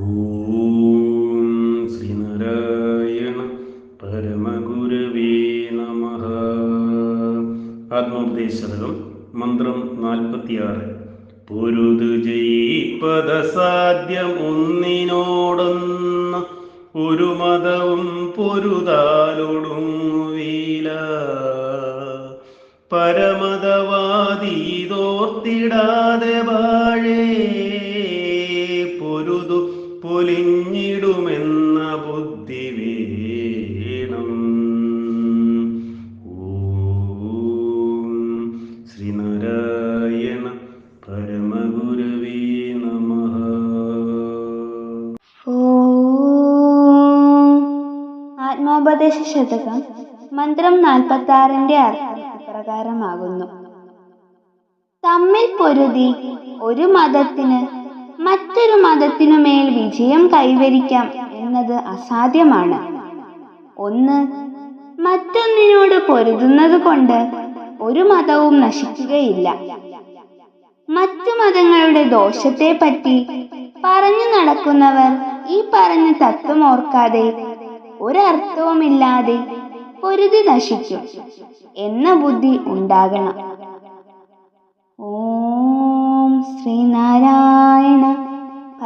ഓം ശ്രീനാരായണ പരമഗുരവേ നമ ആത്മോപദേശതകം മന്ത്രം നാൽപ്പത്തിയാറ്. പൊരുതു ജയിപ്പത സാധ്യം ഒന്നിനോടൊന്ന് ഒരു മതവും പൊരുതാലൊടുങ്ങുവീല പരമതവാദീതോർത്തിടാതെ വാഴേ. പൊലിഞ്ഞിടുമെന്ന ബുദ്ധി വേണം. ശ്രീനാരായണ ആത്മോപദേശ ശതകം മന്ത്രം നാൽപ്പത്തി ആറിന്റെ അർത്ഥം ഇപ്രകാരമാകുന്നു തമ്മിൽ പൊരുതി ഒരു മതത്തിന് മറ്റൊരു മതത്തിനുമേൽ വിജയം കൈവരിക്കാം എന്നത് അസാധ്യമാണ്. ഒന്ന് മറ്റൊന്നിനോട് പൊരുതുന്നത് കൊണ്ട് ഒരു മതവും നശിക്കുകയില്ല. മറ്റു മതങ്ങളുടെ ദോഷത്തെ പറ്റി പറഞ്ഞു നടക്കുന്നവർ ഈ പറഞ്ഞ തത്വം ഓർക്കാതെ ഒരർത്ഥവുമില്ലാതെ പൊരുതി നശിക്കും എന്ന ബുദ്ധി ഉണ്ടാകണം.